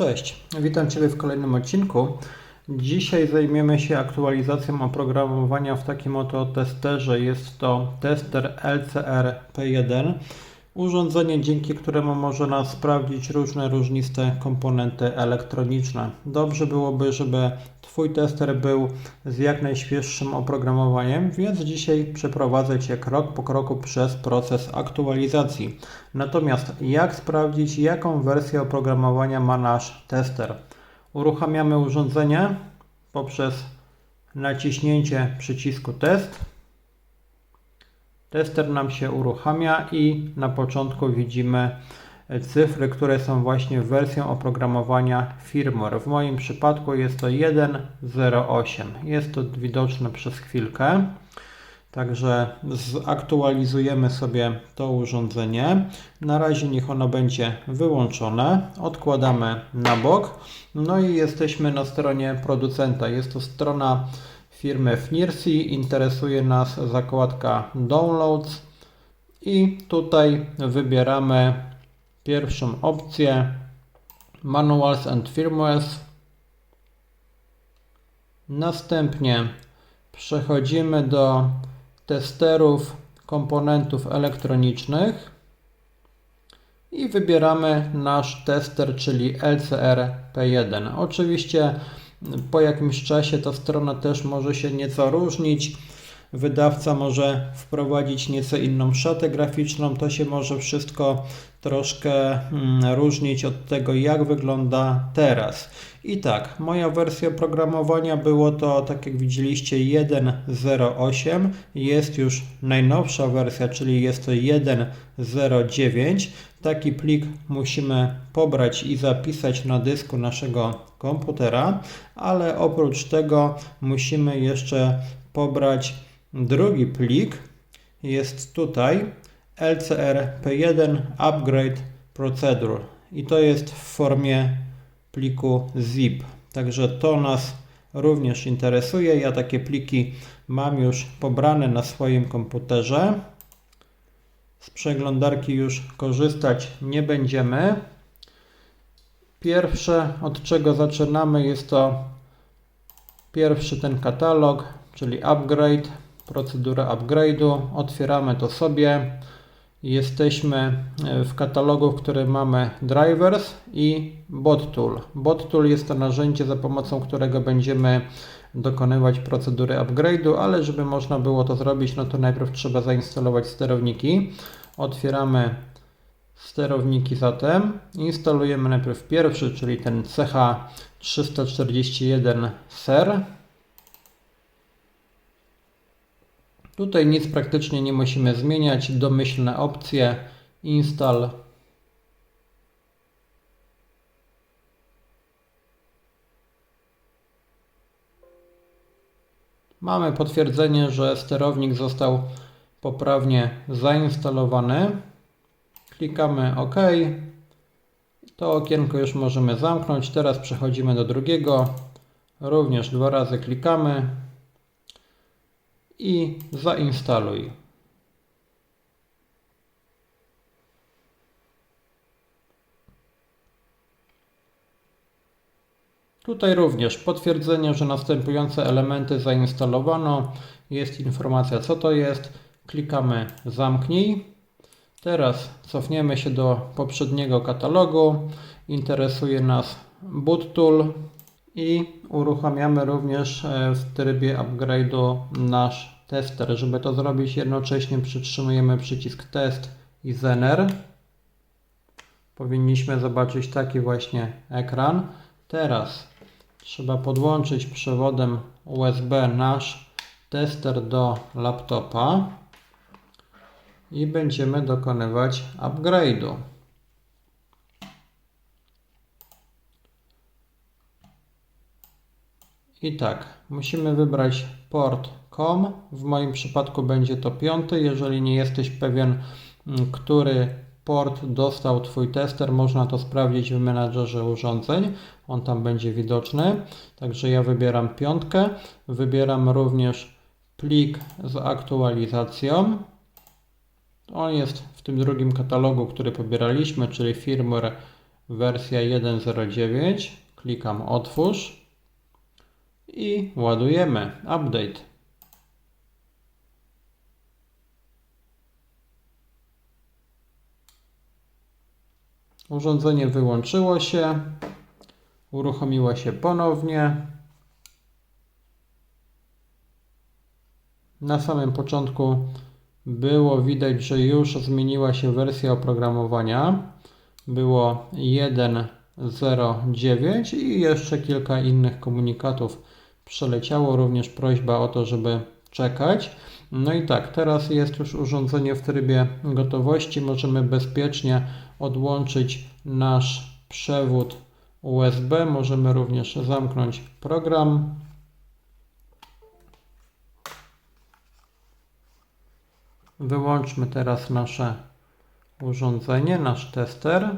Cześć, witam Ciebie w kolejnym odcinku. Dzisiaj zajmiemy się aktualizacją oprogramowania w takim oto testerze. Jest to tester LCR P1. Urządzenie, dzięki któremu można sprawdzić różne różniste komponenty elektroniczne. Dobrze byłoby, żeby Twój tester był z jak najświeższym oprogramowaniem, więc dzisiaj przeprowadzę Cię krok po kroku przez proces aktualizacji. Natomiast jak sprawdzić, jaką wersję oprogramowania ma nasz tester? Uruchamiamy urządzenie poprzez naciśnięcie przycisku test. Tester nam się uruchamia i na początku widzimy cyfry, które są właśnie wersją oprogramowania firmware. W moim przypadku jest to 1.08. Jest to widoczne przez chwilkę. Także zaktualizujemy sobie to urządzenie. Na razie niech ono będzie wyłączone. Odkładamy na bok. No i jesteśmy na stronie producenta. Jest to strona firmy Fnirsi. Interesuje nas zakładka Downloads. I tutaj wybieramy pierwszą opcję Manuals and Firmwares. Następnie przechodzimy do testerów komponentów elektronicznych i wybieramy nasz tester, czyli LCR P1. Oczywiście po jakimś czasie ta strona też może się nieco różnić. Wydawca może wprowadzić nieco inną szatę graficzną. To się może wszystko troszkę mm, różnić od tego, jak wygląda teraz. I tak, moja wersja oprogramowania było to, tak jak widzieliście, 1.08. Jest już najnowsza wersja, czyli jest to 1.09. Taki plik musimy pobrać i zapisać na dysku naszego komputera, ale oprócz tego musimy jeszcze pobrać drugi plik. Jest tutaj LCR P1 Upgrade Procedure i to jest w formie pliku zip. Także to nas również interesuje. Ja takie pliki mam już pobrane na swoim komputerze. Z przeglądarki już korzystać nie będziemy. Pierwsze, od czego zaczynamy, jest to pierwszy ten katalog, czyli upgrade, procedura upgrade'u. Otwieramy to sobie. Jesteśmy e, w katalogu, w którym mamy drivers i bot tool. Bot tool jest to narzędzie, za pomocą którego będziemy dokonywać procedury upgrade'u, ale żeby można było to zrobić, no to najpierw trzeba zainstalować sterowniki. Otwieramy sterowniki zatem. Instalujemy najpierw pierwszy, czyli ten CH341 SER. Tutaj nic praktycznie nie musimy zmieniać. Domyślne opcje. Install. Mamy potwierdzenie, że sterownik został poprawnie zainstalowany. Klikamy OK. To okienko już możemy zamknąć. Teraz przechodzimy do drugiego. Również dwa razy klikamy i zainstaluj. Tutaj również potwierdzenie, że następujące elementy zainstalowano. Jest informacja co to jest. Klikamy zamknij. Teraz cofniemy się do poprzedniego katalogu. Interesuje nas boot tool i uruchamiamy również e, w trybie upgrade'u nasz tester. Żeby to zrobić jednocześnie przytrzymujemy przycisk test i zener. Powinniśmy zobaczyć taki właśnie ekran. Teraz trzeba podłączyć przewodem USB nasz tester do laptopa i będziemy dokonywać upgrade'u. I tak, musimy wybrać port COM. W moim przypadku będzie to piąty. Jeżeli nie jesteś pewien, mm, który port dostał Twój tester, można to sprawdzić w menadżerze urządzeń. On tam będzie widoczny. Także ja wybieram piątkę. Wybieram również plik z aktualizacją. On jest w tym drugim katalogu, który pobieraliśmy, czyli firmware wersja 1.09. Klikam otwórz i ładujemy update. Urządzenie wyłączyło się, uruchomiło się ponownie. Na samym początku było widać, że już zmieniła się wersja oprogramowania. Było 1.09 i jeszcze kilka innych komunikatów przeleciało. Również prośba o to, żeby czekać. No i tak, teraz jest już urządzenie w trybie gotowości. Możemy bezpiecznie odłączyć nasz przewód USB. Możemy również zamknąć program. Wyłączmy teraz nasze urządzenie, nasz tester.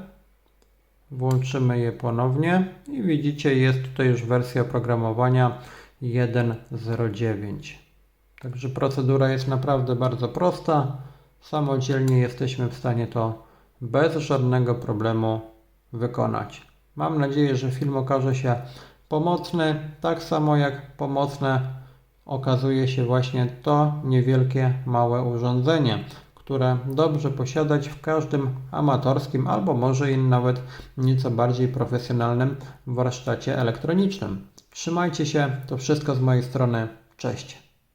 Włączymy je ponownie i widzicie, jest tutaj już wersja oprogramowania 1.09. Także procedura jest naprawdę bardzo prosta. Samodzielnie jesteśmy w stanie to bez żadnego problemu wykonać. Mam nadzieję, że film okaże się pomocny, tak samo jak pomocne okazuje się właśnie to niewielkie, małe urządzenie, które dobrze posiadać w każdym amatorskim albo może i nawet nieco bardziej profesjonalnym warsztacie elektronicznym. Trzymajcie się, to wszystko z mojej strony. Cześć.